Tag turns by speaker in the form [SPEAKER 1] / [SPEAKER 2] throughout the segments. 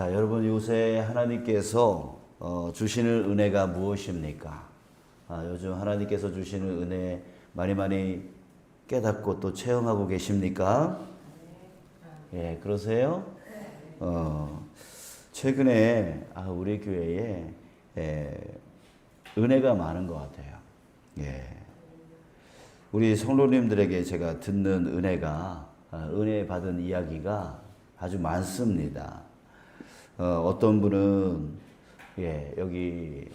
[SPEAKER 1] 자, 여러분 요새 하나님께서 어, 주시는 은혜가 무엇입니까? 아, 요즘 하나님께서 주시는 은혜 많이 많이 깨닫고 또 체험하고 계십니까? 예, 그러세요? 어, 최근에 아, 우리 교회에 예, 은혜가 많은 것 같아요. 예. 우리 성도님들에게 제가 듣는 은혜가 아, 은혜 받은 이야기가 아주 많습니다. 어, 어떤 분은 예, 여기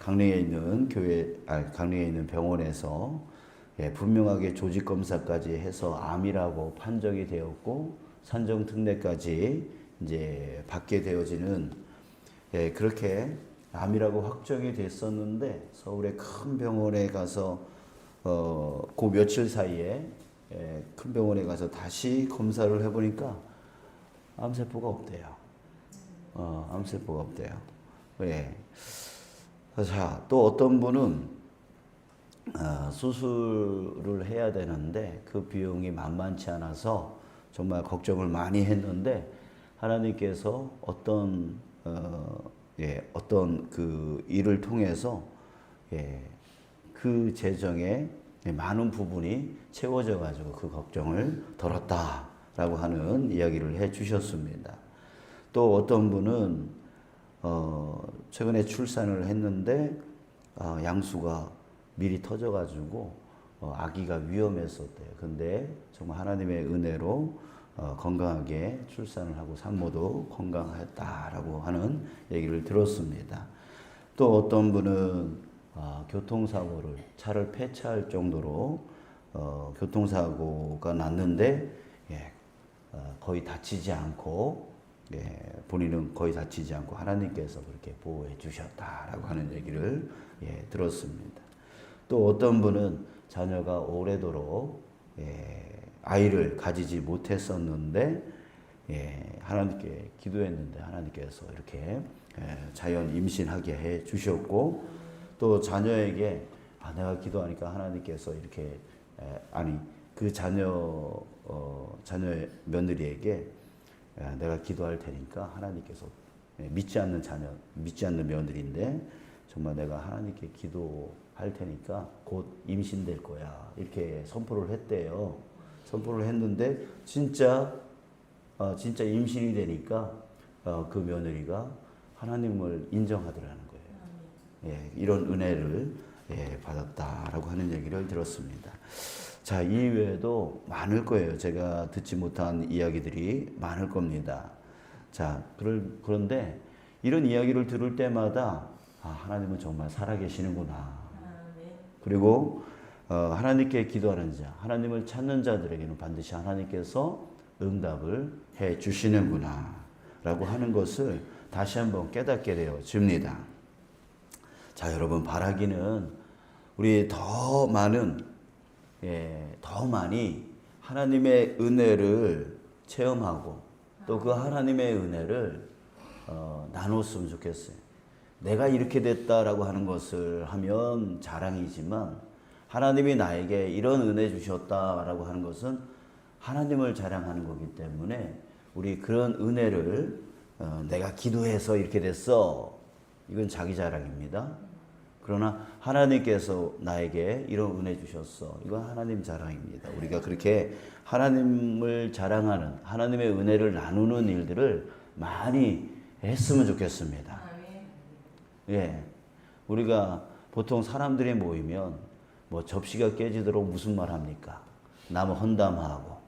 [SPEAKER 1] 강릉에 있는 교회 아 강릉에 있는 병원에서 예, 분명하게 조직 검사까지 해서 암이라고 판정이 되었고 산정 특례까지 이제 받게 되어지는 예, 그렇게 암이라고 확정이 됐었는데 서울의 큰 병원에 가서 어, 그 며칠 사이에 예, 큰 병원에 가서 다시 검사를 해보니까 암세포가 없대요. 어, 암세포가 없대요. 예. 자, 또 어떤 분은 어, 수술을 해야 되는데 그 비용이 만만치 않아서 정말 걱정을 많이 했는데 하나님께서 어떤 어, 예, 어떤 그 일을 통해서 예, 그 재정에 많은 부분이 채워져 가지고 그 걱정을 덜었다라고 하는 이야기를 해 주셨습니다. 또 어떤 분은 어, 최근에 출산을 했는데 어, 양수가 미리 터져가지고 어, 아기가 위험했었대요. 근데 정말 하나님의 은혜로 어, 건강하게 출산을 하고 산모도 건강했다라고 하는 얘기를 들었습니다. 또 어떤 분은 어, 교통사고를 차를 폐차할 정도로 어, 교통사고가 났는데 예, 어, 거의 다치지 않고 예, 본인은 거의 다치지 않고 하나님께서 그렇게 보호해 주셨다라고 하는 얘기를 예, 들었습니다. 또 어떤 분은 자녀가 오래도록 예, 아이를 가지지 못했었는데 예, 하나님께 기도했는데 하나님께서 이렇게 예, 자연 임신하게 해 주셨고 또 자녀에게 아, 내가 기도하니까 하나님께서 이렇게 에, 아니 그 자녀 어, 자녀의 며느리에게 야, 내가 기도할 테니까 하나님께서 예, 믿지 않는 자녀, 믿지 않는 며느리인데 정말 내가 하나님께 기도할 테니까 곧 임신될 거야. 이렇게 선포를 했대요. 선포를 했는데 진짜 어, 진짜 임신이 되니까 어, 그 며느리가 하나님을 인정하더라는 거예요. 예, 이런 은혜를 예, 받았다라고 하는 얘기를 들었습니다. 자, 이 외에도 많을 거예요. 제가 듣지 못한 이야기들이 많을 겁니다. 자, 그런데 이런 이야기를 들을 때마다 아, 하나님은 정말 살아계시는구나. 그리고 어, 하나님께 기도하는 자, 하나님을 찾는 자들에게는 반드시 하나님께서 응답을 해 주시는구나. 라고 하는 것을 다시 한번 깨닫게 되어집니다. 자, 여러분, 바라기는 우리 더 많은 예, 더 많이 하나님의 은혜를 체험하고 또 그 하나님의 은혜를 어, 나눴으면 좋겠어요. 내가 이렇게 됐다라고 하는 것을 하면 자랑이지만 하나님이 나에게 이런 은혜 주셨다라고 하는 것은 하나님을 자랑하는 거기 때문에 우리 그런 은혜를 어, 내가 기도해서 이렇게 됐어. 이건 자기 자랑입니다. 그러나 하나님께서 나에게 이런 은혜 주셨어. 이건 하나님 자랑입니다. 우리가 그렇게 하나님을 자랑하는 하나님의 은혜를 나누는 일들을 많이 했으면 좋겠습니다. 예. 우리가 보통 사람들이 모이면 뭐 접시가 깨지도록 무슨 말 합니까? 남 헌담하고,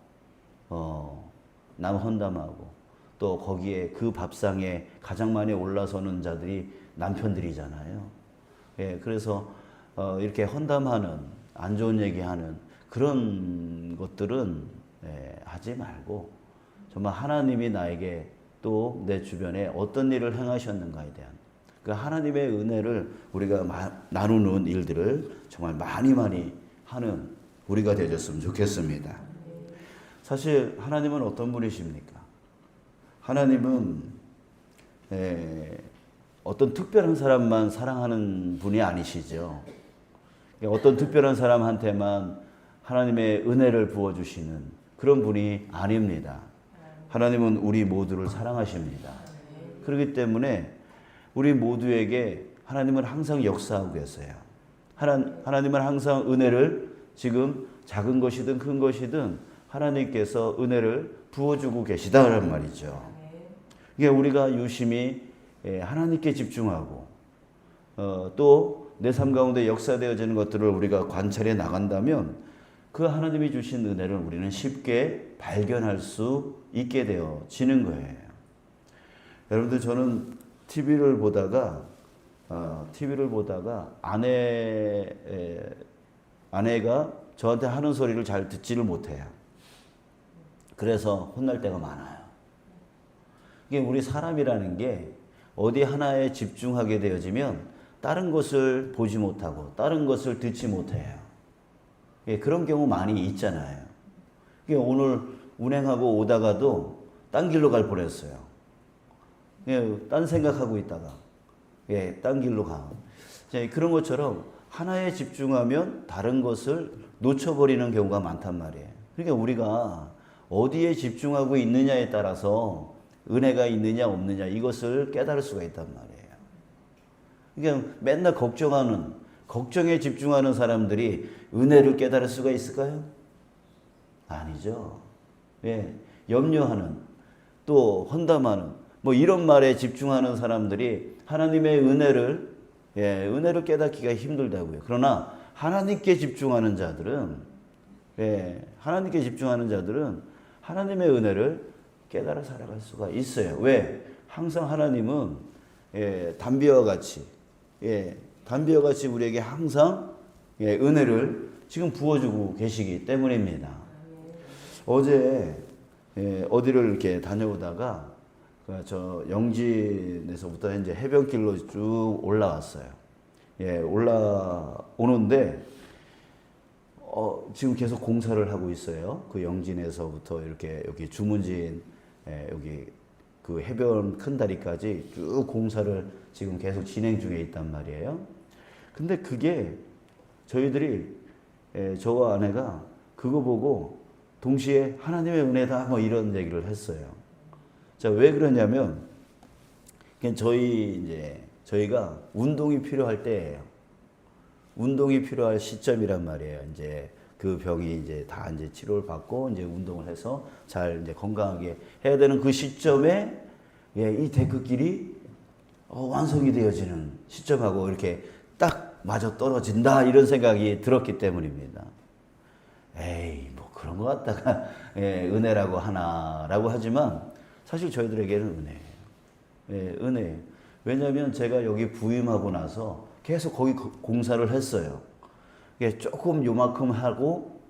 [SPEAKER 1] 어, 남 헌담하고, 또 거기에 그 밥상에 가장 많이 올라서는 자들이 남편들이잖아요. 예, 그래서 어, 이렇게 헌담하는 안 좋은 얘기하는 그런 것들은 예, 하지 말고 정말 하나님이 나에게 또 내 주변에 어떤 일을 행하셨는가에 대한 그 하나님의 은혜를 우리가 마, 나누는 일들을 정말 많이 많이 하는 우리가 되었으면 좋겠습니다. 사실 하나님은 어떤 분이십니까? 하나님은 예, 어떤 특별한 사람만 사랑하는 분이 아니시죠. 어떤 특별한 사람한테만 하나님의 은혜를 부어주시는 그런 분이 아닙니다. 하나님은 우리 모두를 사랑하십니다. 그렇기 때문에 우리 모두에게 하나님은 항상 역사하고 계세요. 하나, 하나님은 항상 은혜를 지금 작은 것이든 큰 것이든 하나님께서 은혜를 부어주고 계시다는 말이죠. 이게 우리가 유심히 예, 하나님께 집중하고 어, 또내 삶 가운데 역사되어지는 것들을 우리가 관찰해 나간다면 그 하나님이 주신 은혜를 우리는 쉽게 발견할 수 있게 되어지는 거예요. 여러분들 저는 TV를 보다가 어, TV를 보다가 아내 에, 아내가 저한테 하는 소리를 잘 듣지를 못해요. 그래서 혼날 때가 많아요. 이게 우리 사람이라는 게 어디 하나에 집중하게 되어지면 다른 것을 보지 못하고 다른 것을 듣지 못해요. 예, 그런 경우 많이 있잖아요. 이게 오늘 운행하고 오다가도 딴 길로 갈 뻔했어요. 예, 딴 생각하고 있다가 예, 딴 길로 가. 자, 그런 것처럼 하나에 집중하면 다른 것을 놓쳐버리는 경우가 많단 말이에요. 그러니까 우리가 어디에 집중하고 있느냐에 따라서 은혜가 있느냐 없느냐 이것을 깨달을 수가 있단 말이에요. 그러니까 맨날 걱정하는 걱정에 집중하는 사람들이 은혜를 깨달을 수가 있을까요? 아니죠. 예, 염려하는 또 헌담하는 뭐 이런 말에 집중하는 사람들이 하나님의 은혜를 예, 은혜를 깨닫기가 힘들다고요. 그러나 하나님께 집중하는 자들은 예, 하나님께 집중하는 자들은 하나님의 은혜를 깨달아 살아갈 수가 있어요. 왜? 항상 하나님은 예, 담비와 같이 예, 담비와 같이 우리에게 항상 예, 은혜를 지금 부어주고 계시기 때문입니다. 어제 예, 어디를 이렇게 다녀오다가 그저 영진에서부터 이제 해변길로 쭉 올라왔어요. 예, 올라오는데 어, 지금 계속 공사를 하고 있어요. 그 영진에서부터 이렇게 여기 주문진 예, 여기 그 해변 큰 다리까지 쭉 공사를 지금 계속 진행 중에 있단 말이에요. 근데 그게 저희들이 예, 저와 아내가 그거 보고 동시에 하나님의 은혜다 뭐 이런 얘기를 했어요. 자, 왜 그러냐면 저희 이제 저희가 운동이 필요할 때예요. 운동이 필요할 시점이란 말이에요. 이제 그 병이 이제 다 이제 치료를 받고 이제 운동을 해서 잘 이제 건강하게 해야 되는 그 시점에 예, 이 데크길이 어, 완성이 되어지는 시점하고 이렇게 딱 맞아 떨어진다 이런 생각이 들었기 때문입니다. 에이 뭐 그런 것 같다가 예, 은혜라고 하나라고 하지만 사실 저희들에게는 은혜예요. 예, 은혜. 왜냐하면 제가 여기 부임하고 나서 계속 거기 거- 공사를 했어요. 예, 조금 요만큼 하고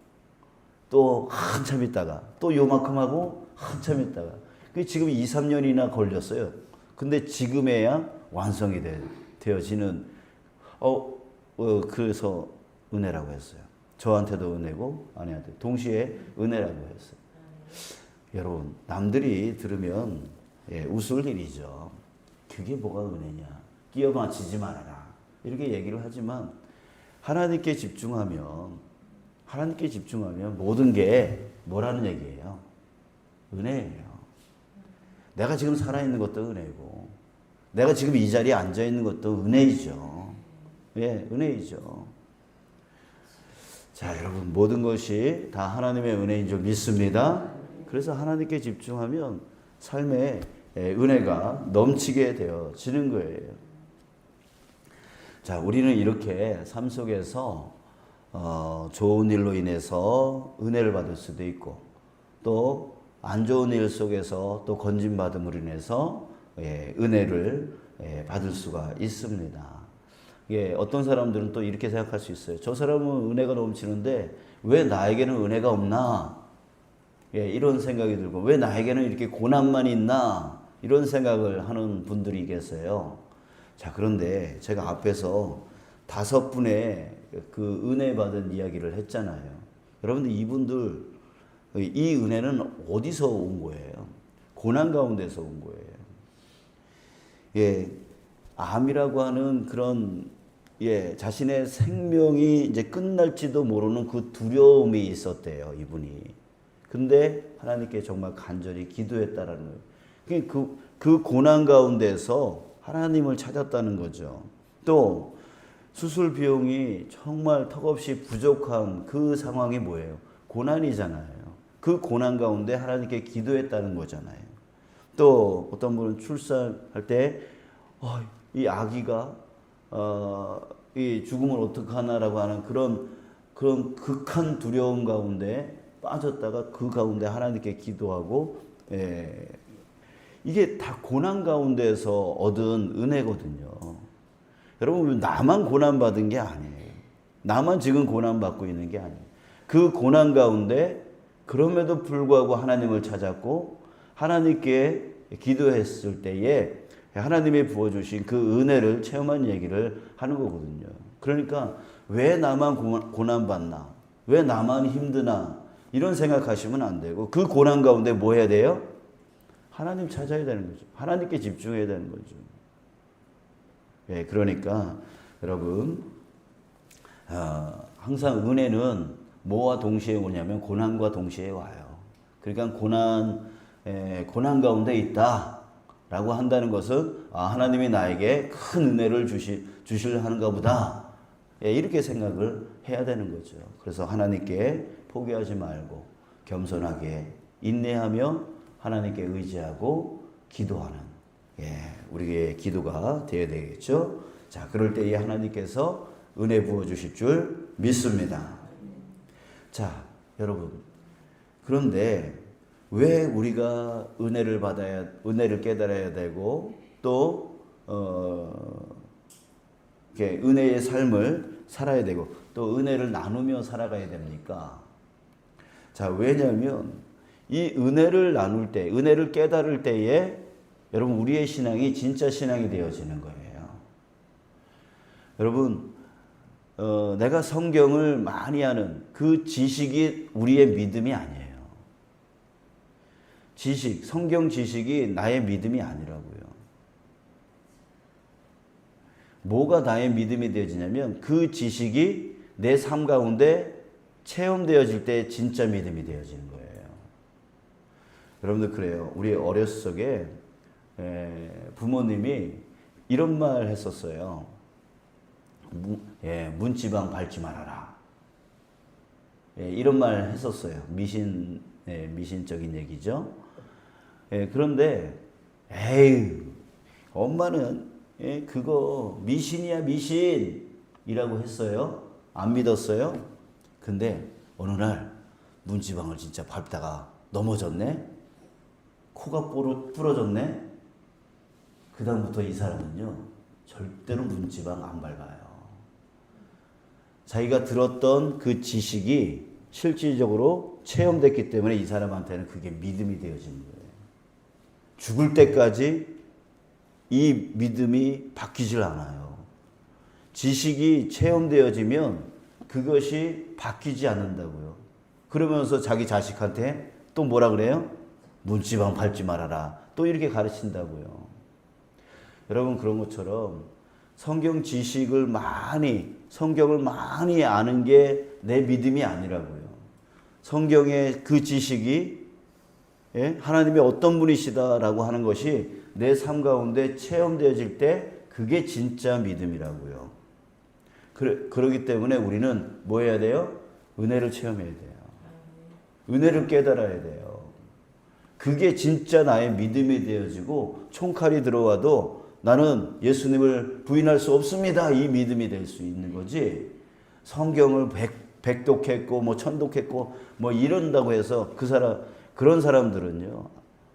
[SPEAKER 1] 또 한참 있다가 또 요만큼 하고 한참 있다가 그게 지금 2, 3년이나 걸렸어요. 근데 지금에야 완성이 되, 되어지는 어, 어 그래서 은혜라고 했어요. 저한테도 은혜고 아내한테 동시에 은혜라고 했어요. 여러분 남들이 들으면 예, 웃을 일이죠. 그게 뭐가 은혜냐? 끼어 맞히지 말아라. 이렇게 얘기를 하지만 하나님께 집중하면 하나님께 집중하면 모든 게 뭐라는 얘기예요? 은혜예요. 내가 지금 살아있는 것도 은혜고 내가 지금 이 자리에 앉아있는 것도 은혜이죠. 예, 은혜이죠. 자, 여러분, 모든 것이 다 하나님의 은혜인 줄 믿습니다. 그래서 하나님께 집중하면 삶에 예, 은혜가 넘치게 되어지는 거예요. 자, 우리는 이렇게 삶 속에서 어, 좋은 일로 인해서 은혜를 받을 수도 있고 또 안 좋은 일 속에서 또 건진 받음으로 인해서 예, 은혜를 예, 받을 수가 있습니다. 예, 어떤 사람들은 또 이렇게 생각할 수 있어요. 저 사람은 은혜가 넘치는데 왜 나에게는 은혜가 없나? 예, 이런 생각이 들고 왜 나에게는 이렇게 고난만 있나? 이런 생각을 하는 분들이 계세요. 자, 그런데 제가 앞에서 다섯 분의 그 은혜 받은 이야기를 했잖아요. 여러분들 이분들 이 은혜는 어디서 온 거예요? 고난 가운데서 온 거예요. 예, 암이라고 하는 그런 예, 자신의 생명이 이제 끝날지도 모르는 그 두려움이 있었대요, 이분이. 근데 하나님께 정말 간절히 기도했다라는 거예요. 그, 그 고난 가운데서 하나님을 찾았다는 거죠. 또 수술 비용이 정말 턱없이 부족한 그 상황이 뭐예요? 고난이잖아요. 그 고난 가운데 하나님께 기도했다는 거잖아요. 또 어떤 분은 출산할 때, 어, 이 아기가, 어, 이 죽음을 어떡하나라고 하는 그런, 그런 극한 두려움 가운데 빠졌다가 그 가운데 하나님께 기도하고, 예, 이게 다 고난 가운데서 얻은 은혜거든요. 여러분, 나만 고난 받은 게 아니에요. 나만 지금 고난 받고 있는 게 아니에요. 그 고난 가운데 그럼에도 불구하고 하나님을 찾았고 하나님께 기도했을 때에 하나님이 부어주신 그 은혜를 체험한 얘기를 하는 거거든요. 그러니까 왜 나만 고난받나? 왜 나만 힘드나? 이런 생각하시면 안 되고 그 고난 가운데 뭐 해야 돼요? 하나님 찾아야 되는 거죠. 하나님께 집중해야 되는 거죠. 예, 그러니까 여러분 어, 항상 은혜는 뭐와 동시에 오냐면 고난과 동시에 와요. 그러니까 고난 에, 고난 가운데 있다라고 한다는 것은 아, 하나님이 나에게 큰 은혜를 주시 주실 하는가 보다. 예, 이렇게 생각을 해야 되는 거죠. 그래서 하나님께 포기하지 말고 겸손하게 인내하며 하나님께 의지하고 기도하는 예, 우리의 기도가 되어야 되겠죠. 자, 그럴 때에 하나님께서 은혜 부어 주실 줄 믿습니다. 자, 여러분. 그런데 왜 우리가 은혜를 받아야 은혜를 깨달아야 되고 또 어, 이렇게 은혜의 삶을 살아야 되고 또 은혜를 나누며 살아가야 됩니까? 자, 왜냐하면 이 은혜를 나눌 때, 은혜를 깨달을 때에 여러분 우리의 신앙이 진짜 신앙이 되어지는 거예요. 여러분 어, 내가 성경을 많이 하는 그 지식이 우리의 믿음이 아니에요. 지식, 성경 지식이 나의 믿음이 아니라고요. 뭐가 나의 믿음이 되어지냐면 그 지식이 내 삶 가운데 체험되어질 때 진짜 믿음이 되어지는 거예요. 여러분들 그래요. 우리 어렸을 적에 부모님이 이런 말 했었어요. 문, 예, 문지방 밟지 말아라. 예, 이런 말 했었어요. 미신, 예, 미신적인 얘기죠. 예, 그런데, 에이, 엄마는, 예, 그거 미신이야, 미신 이라고 했어요. 안 믿었어요. 근데 어느 날 문지방을 진짜 밟다가 넘어졌네? 코가 부러졌네? 그다음부터 이 사람은요, 절대로 문지방 안 밟아요. 자기가 들었던 그 지식이 실질적으로 체험됐기 때문에 이 사람한테는 그게 믿음이 되어진 거예요. 죽을 때까지 이 믿음이 바뀌질 않아요. 지식이 체험되어지면 그것이 바뀌지 않는다고요. 그러면서 자기 자식한테 또 뭐라 그래요? 문지방 밟지 말아라. 또 이렇게 가르친다고요. 여러분 그런 것처럼 성경 지식을 많이 성경을 많이 아는 게 내 믿음이 아니라고요. 성경의 그 지식이 예? 하나님이 어떤 분이시다라고 하는 것이 내 삶 가운데 체험되어질 때 그게 진짜 믿음이라고요. 그러, 그러기 때문에 우리는 뭐 해야 돼요? 은혜를 체험해야 돼요. 은혜를 깨달아야 돼요. 그게 진짜 나의 믿음이 되어지고 총칼이 들어와도 나는 예수님을 부인할 수 없습니다. 이 믿음이 될 수 있는 거지. 성경을 백, 백독했고, 뭐 천독했고, 뭐 이런다고 해서 그 사람, 그런 사람들은요,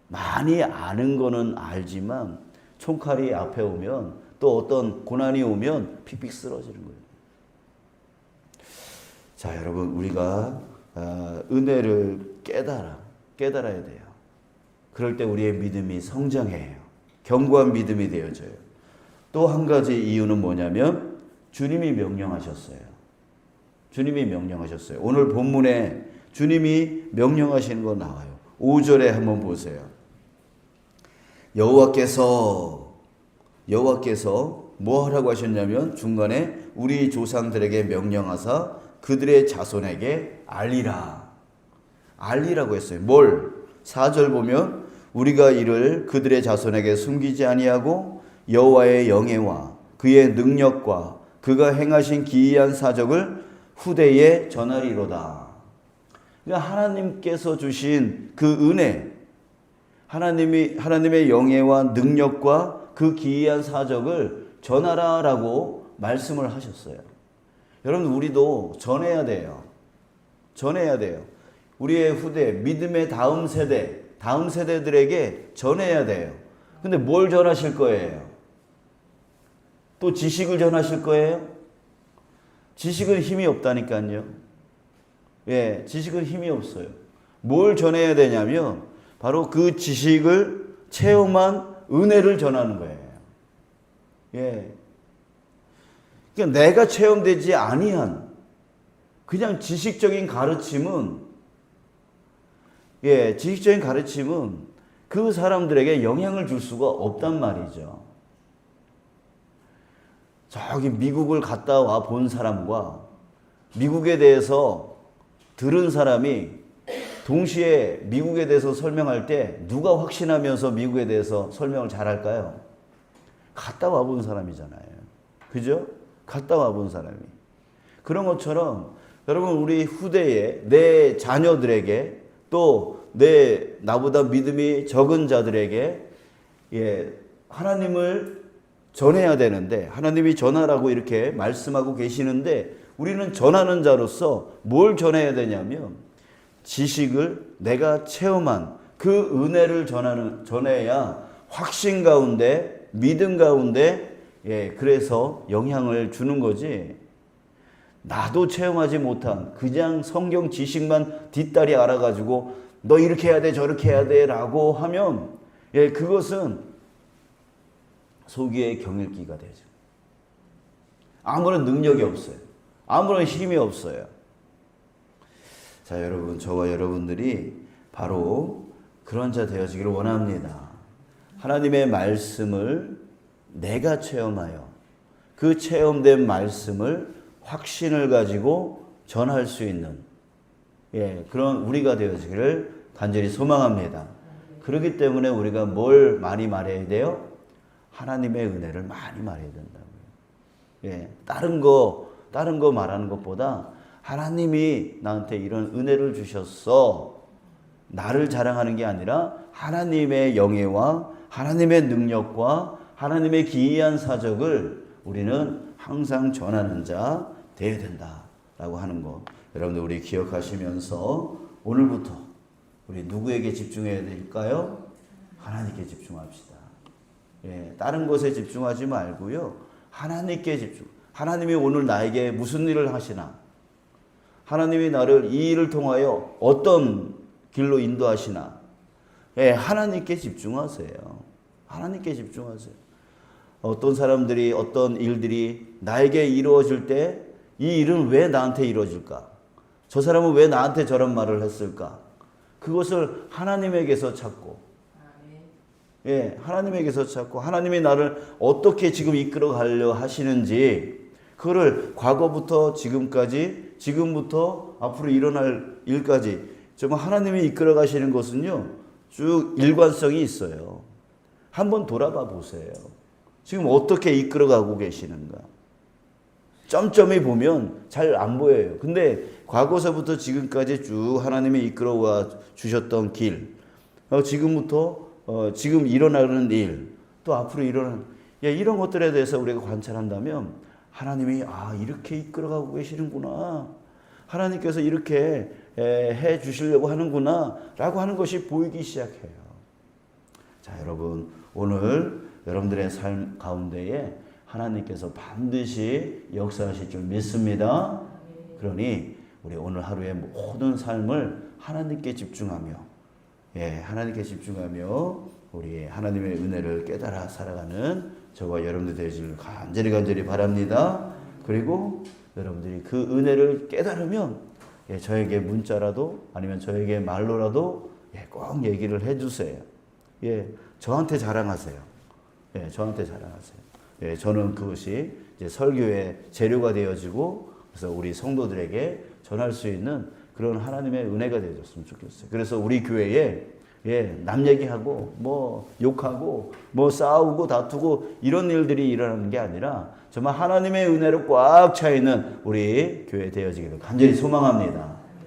[SPEAKER 1] 많이 아는 거는 알지만, 총칼이 앞에 오면, 또 어떤 고난이 오면 픽픽 쓰러지는 거예요. 자, 여러분, 우리가 아, 은혜를 깨달아, 깨달아야 돼요. 그럴 때 우리의 믿음이 성장해요. 견고한 믿음이 되어져요. 또 한 가지 이유는 뭐냐면 주님이 명령하셨어요. 주님이 명령하셨어요. 오늘 본문에 주님이 명령하시는 거 나와요. 5절에 한번 보세요. 여호와께서 여호와께서 뭐 하라고 하셨냐면 중간에 우리 조상들에게 명령하사 그들의 자손에게 알리라. 알리라고 했어요. 뭘? 4절 보면 우리가 이를 그들의 자손에게 숨기지 아니하고 여호와의 영예와 그의 능력과 그가 행하신 기이한 사적을 후대에 전하리로다. 그러니까 하나님께서 주신 그 은혜, 하나님이 하나님의 영예와 능력과 그 기이한 사적을 전하라라고 말씀을 하셨어요. 여러분 우리도 전해야 돼요. 전해야 돼요. 우리의 후대, 믿음의 다음 세대, 다음 세대들에게 전해야 돼요. 근데 뭘 전하실 거예요? 또 지식을 전하실 거예요? 지식은 힘이 없다니까요. 예, 지식은 힘이 없어요. 뭘 전해야 되냐면 바로 그 지식을 체험한 은혜를 전하는 거예요. 예. 그러니까 내가 체험되지 아니한 그냥 지식적인 가르침은 예, 지식적인 가르침은 그 사람들에게 영향을 줄 수가 없단 말이죠. 저기 미국을 갔다 와 본 사람과 미국에 대해서 들은 사람이 동시에 미국에 대해서 설명할 때 누가 확신하면서 미국에 대해서 설명을 잘할까요? 갔다 와 본 사람이잖아요. 그죠? 갔다 와 본 사람이. 그런 것처럼 여러분 우리 후대에 내 자녀들에게 또 내 나보다 믿음이 적은 자들에게 예, 하나님을 전해야 되는데 하나님이 전하라고 이렇게 말씀하고 계시는데 우리는 전하는 자로서 뭘 전해야 되냐면 지식을 내가 체험한 그 은혜를 전하는 전해야 확신 가운데 믿음 가운데 예 그래서 영향을 주는 거지 나도 체험하지 못한 그냥 성경 지식만 뒷다리 알아가지고 너 이렇게 해야 돼 저렇게 해야 돼 라고 하면 예 그것은 소기의 경일기가 되죠. 아무런 능력이 없어요. 아무런 힘이 없어요. 자, 여러분, 저와 여러분들이 바로 그런 자 되어지기를 원합니다. 하나님의 말씀을 내가 체험하여 그 체험된 말씀을 확신을 가지고 전할 수 있는 예, 그런 우리가 되어지기를 간절히 소망합니다. 그렇기 때문에 우리가 뭘 많이 말해야 돼요? 하나님의 은혜를 많이 말해야 된다고요. 예, 다른 거, 다른 거 말하는 것보다 하나님이 나한테 이런 은혜를 주셨어. 나를 자랑하는 게 아니라 하나님의 영예와 하나님의 능력과 하나님의 기이한 사적을 우리는 항상 전하는 자 되어야 된다라고 하는 거. 여러분들 우리 기억하시면서 오늘부터 우리 누구에게 집중해야 될까요? 하나님께 집중합시다. 예, 다른 것에 집중하지 말고요. 하나님께 집중. 하나님이 오늘 나에게 무슨 일을 하시나? 하나님이 나를 이 일을 통하여 어떤 길로 인도하시나? 예, 하나님께 집중하세요. 하나님께 집중하세요. 어떤 사람들이 어떤 일들이 나에게 이루어질 때 이 일은 왜 나한테 이루어질까? 저 사람은 왜 나한테 저런 말을 했을까? 그것을 하나님에게서 찾고 예, 하나님에게서 찾고 하나님이 나를 어떻게 지금 이끌어 가려 하시는지 그거를 과거부터 지금까지 지금부터 앞으로 일어날 일까지 정말 하나님이 이끌어 가시는 것은요. 쭉 일관성이 있어요. 한번 돌아봐 보세요. 지금 어떻게 이끌어 가고 계시는가? 점점이 보면 잘 안 보여요. 근데 과거서부터 지금까지 쭉 하나님이 이끌어와 주셨던 길, 어, 지금부터 어, 지금 일어나는 일, 또 앞으로 일어나는 예, 이런 것들에 대해서 우리가 관찰한다면 하나님이 아 이렇게 이끌어가고 계시는구나. 하나님께서 이렇게 에, 해 주시려고 하는구나라고 하는 것이 보이기 시작해요. 자, 여러분 오늘 여러분들의 삶 가운데에 하나님께서 반드시 역사하실 줄 믿습니다. 그러니 우리 오늘 하루의 모든 삶을 하나님께 집중하며 예, 하나님께 집중하며 우리 하나님의 은혜를 깨달아 살아가는 저와 여러분들 되시길 간절히 간절히 바랍니다. 그리고 여러분들이 그 은혜를 깨달으면 예, 저에게 문자라도 아니면 저에게 말로라도 예, 꼭 얘기를 해주세요. 예, 저한테 자랑하세요. 예, 저한테 자랑하세요. 예, 저는 그것이 설교의 재료가 되어지고 그래서 우리 성도들에게 전할 수 있는 그런 하나님의 은혜가 되어졌으면 좋겠어요. 그래서 우리 교회에 예, 남 얘기하고 뭐 욕하고 뭐 싸우고 다투고 이런 일들이 일어나는 게 아니라 정말 하나님의 은혜로 꽉 차 있는 우리 교회 되어지기를 간절히 소망합니다.